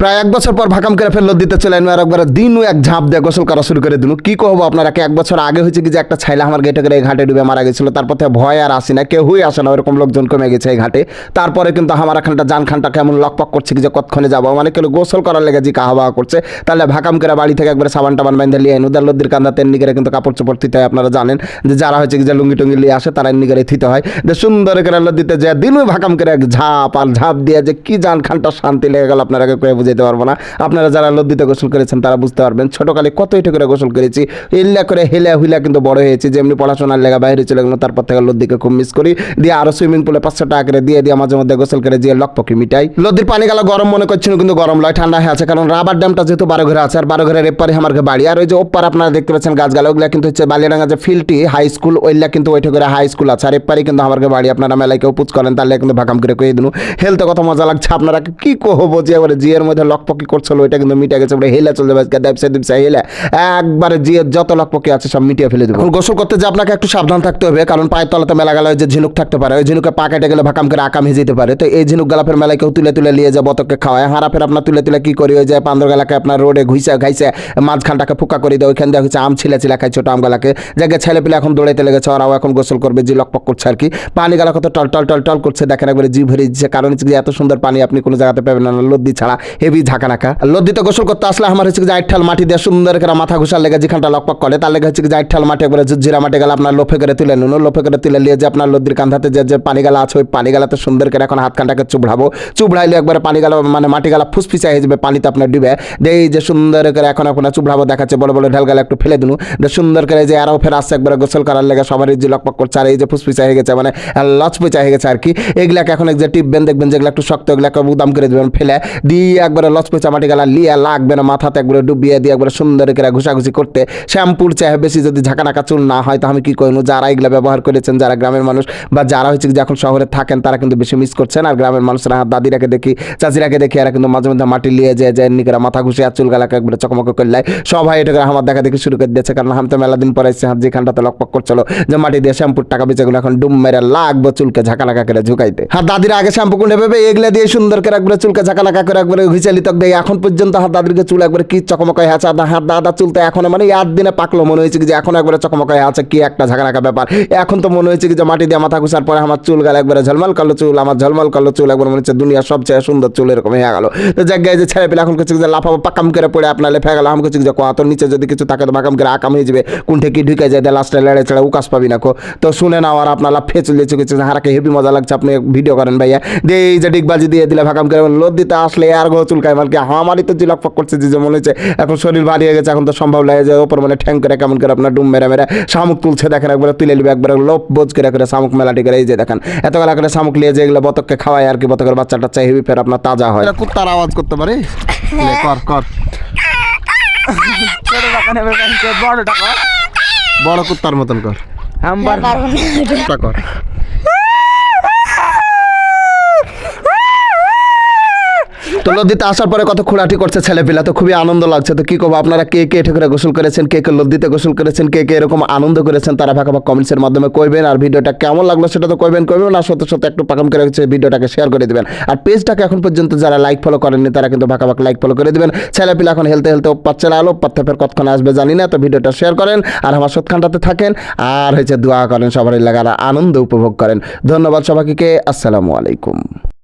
প্রায় এক বছর পর ভাকাম করে ফেলল, দিতে চলে এলাম আর একবার দিন এক ঝাঁপ দিয়ে গোসল করা শুরু করে দিল কি কহবো আপনারা এক বছর আগে হয়েছে কি যে একটা ছাইলা আমার গেটে করে এই ঘাটে ডুবে মারা গেছিল, তারপর থেকে ভয় আর আসি না, কেউই আসে না, ওরকম লোকজন কমে গেছে এই ঘাটে। তারপরে কিন্তু আমার এখানটা জান খানটা কেমন লকপক করছে কি যে কতক্ষণে যাব? মানে কেউ গোসল করার লেগে যে কাহা বাহা করছে, তাহলে ভাকাম করে বাড়ি থেকে একবার সাবান টাবান বাইন্ধে লিয়ে আইন। উদার লদ্দির কান্দা তেমনি করে কিন্তু কাপড় চোপড় থিতে হয়, আপনারা জানেন যে যারা হচ্ছে কি যে লুঙ্গি টুঙ্গি লিয়ে আসে, তারা করে থিতে হয়। যে সুন্দর করে লদ্দিতে যে দিনও ভাকাম করে এক ঝাঁপ আর ঝাঁপ দিয়ে যে কি জান খানটা শান্তি লেগে গেল আপনারা কেউ বুঝাইতে পারব না। আপনারা যারা লদ্দিতে গোসল করেছেন, তারা বুঝতে পারবেন ছোটকালে কত ইটে করে গোসল করেছি। ইল্লা করে হেলে হুইলা কিন্তু বড় হয়েছি, যেমনি পড়াশোনার লেগা বাইরে চলে গেলো তারপর থেকে লদ্দিকে খুব মিস করি। দিয়ে আরও সুইমিং পুলে পাঁচশো টাকা করে দিয়ে দিয়ে মাঝে মধ্যে গোসল করে দিয়ে লকপকি মিটাই। লদ্দির পানি গেল গরম, মনে করছিল কিন্তু গরম লয়, ঠান্ডা হয়ে আছে, কারণ রাবার ড্যামটা যেহেতু বারো ঘরে আছে, আর বারো ঘরের এপারে আমার বাড়ি। আর ওই যে ওপার আপনারা দেখতে পাচ্ছেন গাছগালা, ওগুলা কিন্তু হচ্ছে বালিয়াডাঙ্গা যে ফিল্ডটি হাই স্কুল ওইলা কিন্তু ওইটা করে হাই স্কুল আছে। আর এপারে কিন্তু আমার বাড়ি, আপনারা মেলায় কেউ পুচ করেন তাহলে কিন্তু ভাকাম করে কয়ে দিন। হেলতে কত মজা লাগছে, আপনারা কি কহবো যে জিয়ের মধ্যে লকপকি করছিল, ওইটা কিন্তু মিটে গেছে। এবারে হেলে চলে যাবে আজকে। দেবসে দেবসে হেলে। একবারে জিয়ের যত লকপকি আছে, সব মিটিয়ে ফেলে দেবো। গোসল করতে যে আপনাকে একটু সাবধান থাকতে হবে, কারণ পায়ের তলাতে মেলা গেলে যে ঝিনুক থাকতে পারে। ওই ঝিনুকে পা কেটে গেলে ভাকাম করে আকাম যেতে পারে। তো এই ঝিনুক গালাফের মেলায় কেউ তুলে তুলে নিয়ে যায় বতকে খাওয়ায়। হারা ফের আপনার তুলে তুলে কি করি? ওই যে পান্দর গালাকে আপনার রোডে ঘুইসে ঘাইছে মাঝখানটাকে ফুকা করে দেয়। ওইখান দিয়ে হচ্ছে আম ছিলে ছিলে খাই ছোট আম গালাকে জায়গায় ছেলে পেলে এখন দৌড়াইতে লেগেছে, ওরাও এখন গোসল করবে, যে লকপক করছে আর কি। পানি গালা কত টল টল টল টল করছে। দেখেন একবারে জি ভরে দিচ্ছে কারণ যে এত সুন্দর পানি আপনি কোনো জায়গাতে পাবেন না, লদ্দি ছাড়া। হেভি ঝাঁকা নাকা লদ্দিতে গোসল করতে আসলে আমার হচ্ছে যে আইঠাল মাটি দিয়ে সুন্দর করে মাথা ঘুষার লেগে যেখানটা লকপক করে, তার লেগে হচ্ছে যে আইঠাল মাটি একবারে জিরা মাটি গেলে আপনার লোফে করে তুলে নুন, লোফে করে তুলে নিয়ে যে আপনার লদ্দির কান্ধাতে যে যে পানি গালা আছে, ওই পানি গালাতে সুন্দর করে এখন হাত কানটাকে চুবড়াবো। চুবড়াইলে একবারে পানি গালা মানে মাটি গালা ফুসফিসা হয়ে যাবে, পানিতে আপনার ডুবে। দিয়ে এই যে সুন্দর করে এখন আপনার চুবড়াবো, দেখাচ্ছে বড় বড় ঢাল গালা একটু ফেলে দিনু। সুন্দর করে যে আরও ফের আসছে একবারে গোসল করার লেগে সবারই যে লকপক করছে, আর এই যে ফুসফিসা হয়ে গেছে মানে লচপিচা হয়ে গেছে আর কি। এগুলাকে এখন এক যে টিপবেন, দেখবেন যেগুলো একটু শক্ত, এগুলাকে উদাম করে দেবেন, ফেলে দিয়ে একবারে লচপিচা মাটি গালা লিয়ে লাগবে না, মাথাতে একবারে ডুবিয়ে দিয়ে একবারে সুন্দর করে ঘুষাঘুষি করতে। শ্যাম্পুর চাহে বেশি যদি ঝাঁকানাকা চুল না হয় তো আমি কি করব? যারা এগুলো ব্যবহার করেছেন, যারা গ্রামের মানুষ বা যারা হচ্ছে যে এখন শহরে থাকেন, তারা কিন্তু বেশি মিস করছেন। আর গ্রামের মানুষরা হাত দাদিরাকে দেখি, চাচিরাকে দেখি, এরা কিন্তু মাঝে মধ্যে মাটি লিয়ে যায় যায় নিকরা মাথা ঘুষে আর চুল গালাকে একবারে চকমক করলে সবাই এটা করে আমার দেখা দেখি শুরু করে দিয়েছে, কারণ আমি তো মেলা দিন পরে হাত যেখানটাতে লকপক করছিল, যে মাটি দিয়ে শ্যাম্পুর টাকা বেচেগুলো এখন ডুম মেরে লাগবো চুলকে ঝাঁকানাকা করে ঝুঁকাইতে। হাত দাদিরা আগে শ্যাম্পু কুন্ডে ভেবে এগুলো দিয়ে সুন্দর করে একবারে চুলকে ঝাঁকানাকা করে একবারে তক দেয় এখন পর্যন্ত হাত দাদিরকে চুল একবারে কি চকমকায় আছে? হাত দাদা চুল তো এখন মানে আট দিনে পাকলো, মনে হয়েছে যে এখন একবারে চকমকায় আছে, কি একটা ঝাঁকানাকা ব্যাপার। এখন তো মনে হয়েছে যে মাটি দিয়ে মাথা ঘুষার পরে আমার চুল গেল একবারে ঝলমল করল, চুল আমার ঝলমল করল, চুল একবার মনে হচ্ছে দুনিয়ার সবচেয়ে সুন্দর চুল এরকম হয়ে গেল। তো জায়গায় যে ছেলে পেলে এখন কিছু যে লাফাবো, পাকাম করে পড়ে আপনার লেফে গেল আমি কিছু যে কত নিচে যদি কিছু থাকে তো বাকাম করে আকাম হয়ে যাবে কোনটা কি ঢুকে যায় লাস্টে লেড়ে ছেড়ে উকাশ পাবি না কো। তো শুনে নাও আর আপনার লাফে চলে কিছু হারাকে হেভি মজা লাগছে, আপনি ভিডিও করেন ভাইয়া। দিয়ে এই যে ডিগবাজি দিয়ে দিলে ভাকাম করে, লোদ দিতে আসলে আর গো চুলকায় মালকে আমারই তো জিলক ফক করছে যে মনে হচ্ছে এখন শরীর ভারী হয়ে গেছে এখন তো সম্ভব লাগে যে ওপর মানে ঠ্যাং করে কেমন করে আপনার ডুম মেরে মেরে শামুক তুলছে দেখেন একবার তুলে নিবে একবার লোপ বোঝ করে করে শামুক মেলাটি করে এই যে দেখেন এত গলা করে শামুক নিয়ে যে এগুলো বতককে খাওয়ায় আর কি বতকের বাচ্চা টাচ্চা হেভি ফের আপনার তাজা হয়। কুত্তার আওয়াজ করতে পারে? কর কর। বড় কুত্তার মতন কর। কুত্তা কর। তো লদ্দিতে আসার পরে কত খুঁড়াটি করছে ছেলেপিলা? তো খুবই আনন্দ লাগছে। তো কি করব? আপনারা কে কে এঠে করে গোসল করেছেন? কে কে লদ্দিতে গোসল করেছেন? কে কে এরকম আনন্দ করেছেন? তারা ফাঁকা কমেন্টসের মাধ্যমে কইবেন। আর ভিডিওটা কেমন লাগল সেটা তো কইবেন কইবেন। আর সত্য সত্য একটু পাকাম করে হচ্ছে ভিডিওটাকে শেয়ার করে দিবেন। আর পেজটাকে এখন পর্যন্ত যারা লাইক ফলো করেননি, তারা কিন্তু ফাঁকা লাইক ফলো করে দিবেন। ছেলেপিলা এখন হেলতে হেলতে ওপাত না আলো পাত্তা ফের কতক্ষণ আসবে জানি না। তো ভিডিওটা শেয়ার করেন। আর আমার সৎখানটাতে থাকেন। আর হচ্ছে দোয়া করেন সবার লাগার আনন্দ উপভোগ করেন। ধন্যবাদ সবাইকে। আসসালামু আলাইকুম।